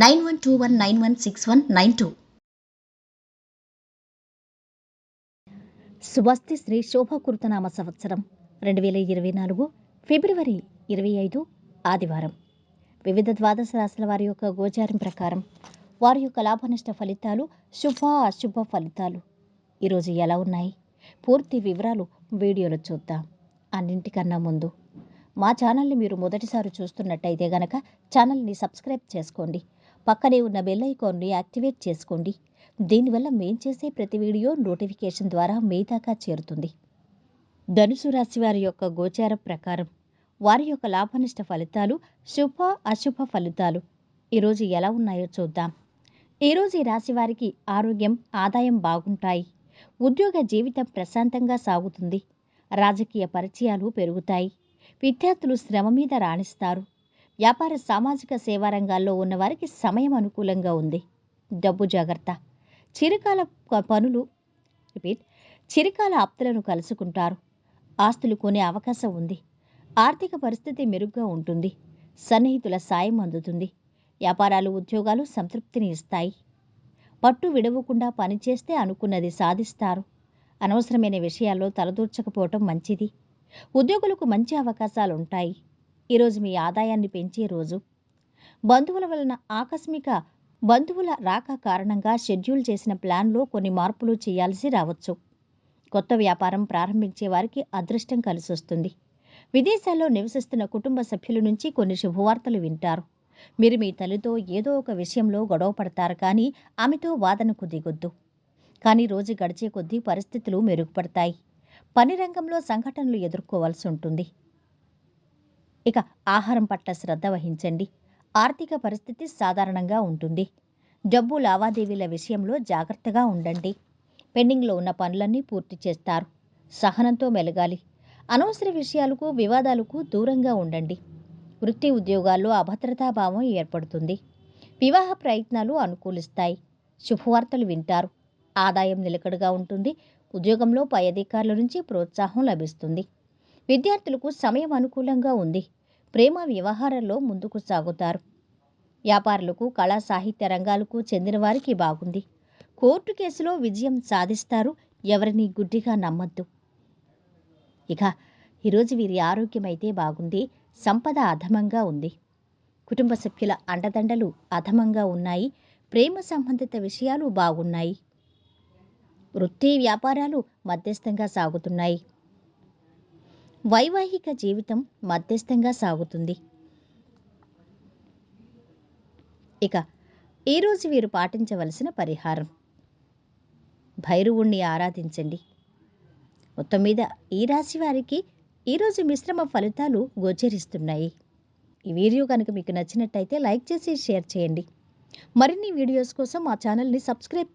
nine one two one nine one six one nine two. స్వస్తి శ్రీ శోభకృతనామ సంవత్సరం రెండు వేల ఇరవై నాలుగు ఫిబ్రవరి ఇరవై ఐదు ఆదివారం. వివిధ ద్వాదశ రాశుల వారి యొక్క గోచారం ప్రకారం వారి యొక్క లాభనష్ట ఫలితాలు శుభ అశుభ ఫలితాలు. ఈరోజు ఎలా ఉన్నాయి? పూర్తి వివరాలు వీడియోలో చూద్దాం. అన్నింటికన్నా ముందు మా ఛానల్ని మీరు మొదటిసారి చూస్తున్నట్టయితే గనక ఛానల్ని సబ్స్క్రైబ్ చేసుకోండి. పక్కనే ఉన్న బెల్ ఐకాన్ని యాక్టివేట్ చేసుకోండి. దీనివల్ల మేం చేసే ప్రతి వీడియో నోటిఫికేషన్ ద్వారా మీ దాకా చేరుతుంది. ధనుసు రాశి వారి యొక్క గోచార ప్రకారం వారి యొక్క లాభనిష్ట ఫలితాలు శుభ అశుభ ఫలితాలు ఈరోజు ఎలా ఉన్నాయో చూద్దాం. ఈరోజు ఈ రాశి వారికి ఆరోగ్యం ఆదాయం బాగుంటాయి. ఉద్యోగ జీవితం ప్రశాంతంగా సాగుతుంది. రాజకీయ పరిచయాలు పెరుగుతాయి. విద్యార్థులు శ్రమ మీద రాణిస్తారు. వ్యాపార సామాజిక సేవా రంగాల్లో ఉన్నవారికి సమయం అనుకూలంగా ఉంది. డబ్బు జాగ్రత్త. చిరకాల పనులు రిపీట్. చిరకాల ఆప్తులను కలుసుకుంటారు. ఆస్తులు కొనే అవకాశం ఉంది. ఆర్థిక పరిస్థితి మెరుగ్గా ఉంటుంది. సన్నిహితుల సాయం అందుతుంది. వ్యాపారాలు ఉద్యోగాలు సంతృప్తిని ఇస్తాయి. పట్టు విడవకుండా పనిచేస్తే అనుకున్నది సాధిస్తారు. అనవసరమైన విషయాల్లో తలదూర్చకపోవటం మంచిది. ఉద్యోగులకు మంచి అవకాశాలు ఉంటాయి ఈరోజు మీ ఆదాయాన్ని పెంచే రోజు. బంధువుల వలన ఆకస్మిక బంధువుల రాక కారణంగా షెడ్యూల్ చేసిన ప్లాన్లో కొన్ని మార్పులు చేయాల్సి రావచ్చు. కొత్త వ్యాపారం ప్రారంభించే వారికి అదృష్టం కలిసొస్తుంది. విదేశాల్లో నివసిస్తున్న కుటుంబ సభ్యుల నుంచి కొన్ని శుభవార్తలు వింటారు. మీరు మీ తల్లితో ఏదో ఒక విషయంలో గొడవ పడతారు కానీ ఆమెతో వాదనకు దిగొద్దు. కానీ రోజు గడిచే కొద్దీ పరిస్థితులు మెరుగుపడతాయి. పని రంగంలో సంఘటనలు ఎదుర్కోవాల్సి ఉంటుంది. ఇక ఆహారం పట్ల శ్రద్ధ వహించండి. ఆర్థిక పరిస్థితి సాధారణంగా ఉంటుంది. డబ్బు లావాదేవీల విషయంలో జాగ్రత్తగా ఉండండి. పెండింగ్లో ఉన్న పనులన్నీ పూర్తి చేస్తారు. సహనంతో మెలగాలి. అనవసర విషయాలకు వివాదాలకు దూరంగా ఉండండి. వృత్తి ఉద్యోగాల్లో అభద్రతాభావం ఏర్పడుతుంది. వివాహ ప్రయత్నాలు అనుకూలిస్తాయి. శుభవార్తలు వింటారు. ఆదాయం నిలకడగా ఉంటుంది. ఉద్యోగంలో పై అధికారుల నుంచి ప్రోత్సాహం లభిస్తుంది. విద్యార్థులకు సమయం అనుకూలంగా ఉంది. ప్రేమ వ్యవహారాల్లో ముందుకు సాగుతారు. వ్యాపారులకు కళా సాహిత్య రంగాలకు చెందిన వారికి బాగుంది. కోర్టు కేసులో విజయం సాధిస్తారు. ఎవరిని గుడ్డిగా నమ్మద్దు. ఇక ఈరోజు వీరి ఆరోగ్యం అయితే బాగుంది. సంపద అధమంగా ఉంది. కుటుంబ సభ్యుల అండదండలు అధమంగా ఉన్నాయి. ప్రేమ సంబంధిత విషయాలు బాగున్నాయి. వృత్తి వ్యాపారాలు మధ్యస్థంగా సాగుతున్నాయి. వైవాహిక జీవితం మధ్యస్థంగా సాగుతుంది. ఇక ఈరోజు వీరు పాటించవలసిన పరిహారం. భైరవుణ్ణి ఆరాధించండి. మొత్తం మీద ఈ రాశి వారికి ఈరోజు మిశ్రమ ఫలితాలు గోచరిస్తున్నాయి. ఈ వీడియో కనుక మీకు నచ్చినట్టయితే లైక్ చేసి షేర్ చేయండి. మరిన్ని వీడియోస్ కోసం మా ఛానల్ని సబ్స్క్రైబ్